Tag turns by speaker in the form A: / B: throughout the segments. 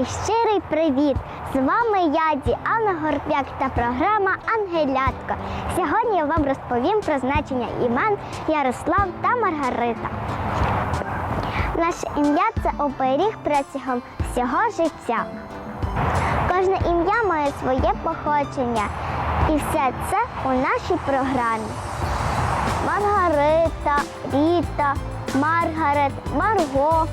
A: і щирий привіт! З вами я, Діана Горпяк та програма Ангелятко. Сьогодні я вам розповім про значення імен Ярослав та Маргарита. Наше ім'я це оберіг протягом всього життя. Кожне ім'я має своє походження. І все це у нашій програмі. Маргарита, Ріта, Маргарет, Марго.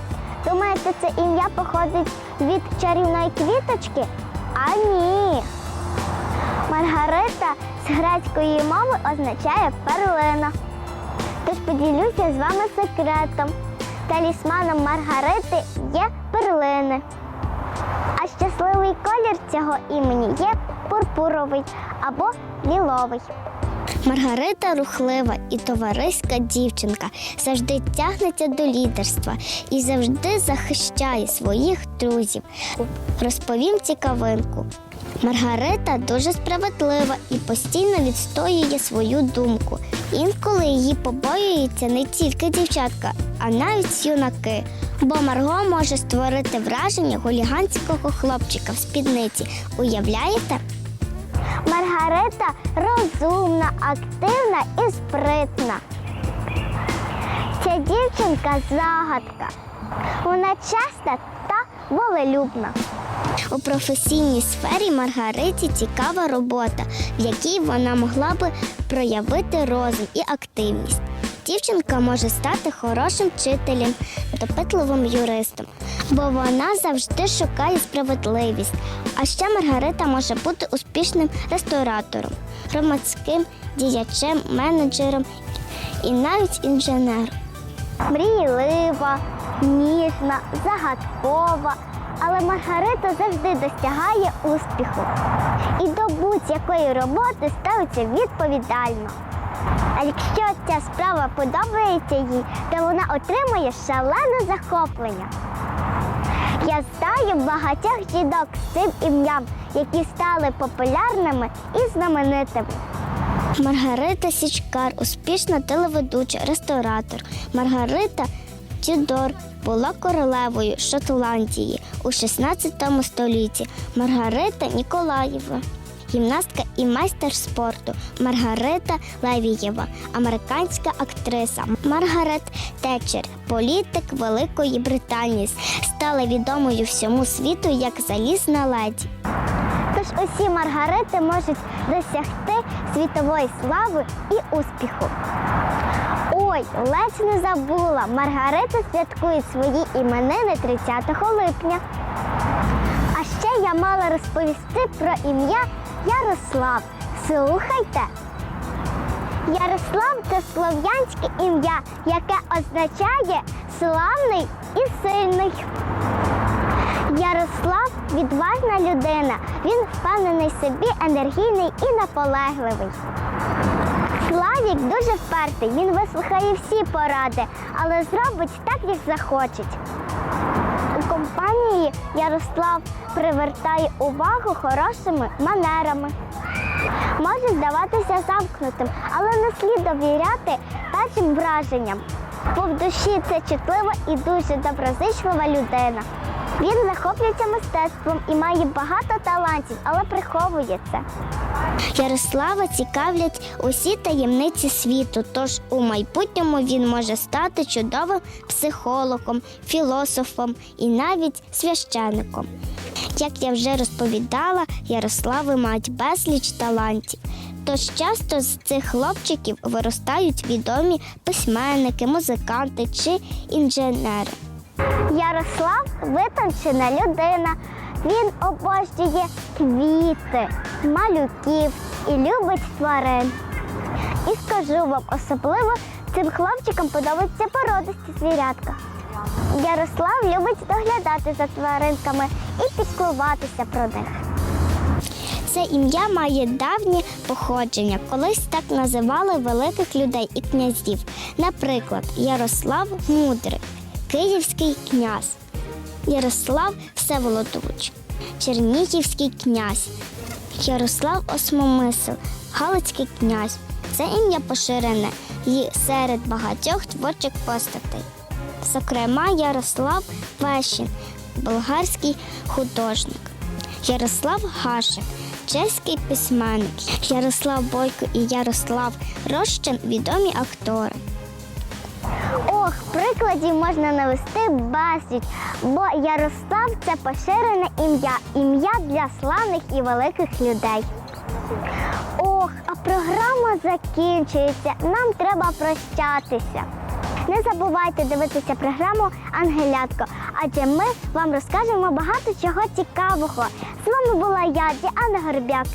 A: Думаєте, це ім'я походить від чарівної квіточки? А ні. Маргарита з грецької мови означає перлина. Тож поділюся з вами секретом. Талісманом Маргарити є перлини. А щасливий колір цього імені є пурпуровий або ліловий. Маргарита рухлива і товариська дівчинка, завжди тягнеться до лідерства і завжди захищає своїх друзів. Розповім цікавинку. Маргарита дуже справедлива і постійно відстоює свою думку. Інколи її побоюються не тільки дівчатка, а навіть юнаки. Бо Марго може створити враження гуліганського хлопчика в спідниці. Уявляєте? Маргарита розумна, активна і спритна. Ця дівчинка загадка. Вона чесна та волелюбна. У професійній сфері Маргариті цікава робота, в якій вона могла би проявити розум і активність. Дівчинка може стати хорошим вчителем, допитливим юристом, бо вона завжди шукає справедливість. А ще Маргарита може бути успішним ресторатором, громадським діячем, менеджером і навіть інженером. Мрійлива, ніжна, загадкова. Але Маргарита завжди досягає успіху і до будь-якої роботи ставиться відповідально. А якщо ця справа подобається їй, то вона отримує шалене захоплення. Я знаю багатьох жінок з цим ім'ям, які стали популярними і знаменитими. Маргарита Січкар, успішна телеведуча, ресторатор. Маргарита Тюдор була королевою Шотландії у 16 столітті. Маргарита Ніколаєва. Гімнастка і майстер спорту Маргарита Левієва, американська актриса Маргарет Тетчер, політик Великої Британії, стала відомою всьому світу як залізна леді. Тож усі Маргарити можуть досягти світової слави і успіху. Ой, ледь не забула. Маргарита святкує свої іменини 30 липня. А ще я мала розповісти про ім'я Ярослав. Слухайте. Ярослав це слов'янське ім'я, яке означає славний і сильний. Ярослав відважна людина. Він впевнений собі, енергійний і наполегливий. Славік дуже впертий, він вислухає всі поради, але зробить так, як захочеть. У компанії Ярослав привертає увагу хорошими манерами. Може здаватися замкнутим, але не слід довіряти першим враженням. Бо в душі це чутлива і дуже доброзичлива людина. Він захоплюється мистецтвом і має багато талантів, але приховує це. Ярослава цікавлять усі таємниці світу, тож у майбутньому він може стати чудовим психологом, філософом і навіть священником. Як я вже розповідала, Ярослави мають безліч талантів. Тож часто з цих хлопчиків виростають відомі письменники, музиканти чи інженери. Ярослав витончена людина. Він обожнює квіти, малюків і любить тварин. І скажу вам, особливо цим хлопчикам подобаються породисті звірятка. Ярослав любить доглядати за тваринками і піклуватися про них. Це ім'я має давнє походження. Колись так називали великих людей і князів. Наприклад, Ярослав Мудрий, Київський князь, Ярослав Всеволодович, Чернігівський князь, Ярослав Осмомисел, Галицький князь. Це ім'я поширене і серед багатьох творчих постатей. Зокрема, Ярослав Вещин, болгарський художник. Ярослав Гашек, чеський письменник. Ярослав Бойко і Ярослав Рощин відомі актори. Ох, прикладів можна навести безліч, бо Ярослав це поширене ім'я, ім'я для славних і великих людей. Ох, а програма закінчується. Нам треба прощатися. Не забувайте дивитися програму Ангелятко, адже ми вам розкажемо багато чого цікавого. З вами була я, Діана Горбяк.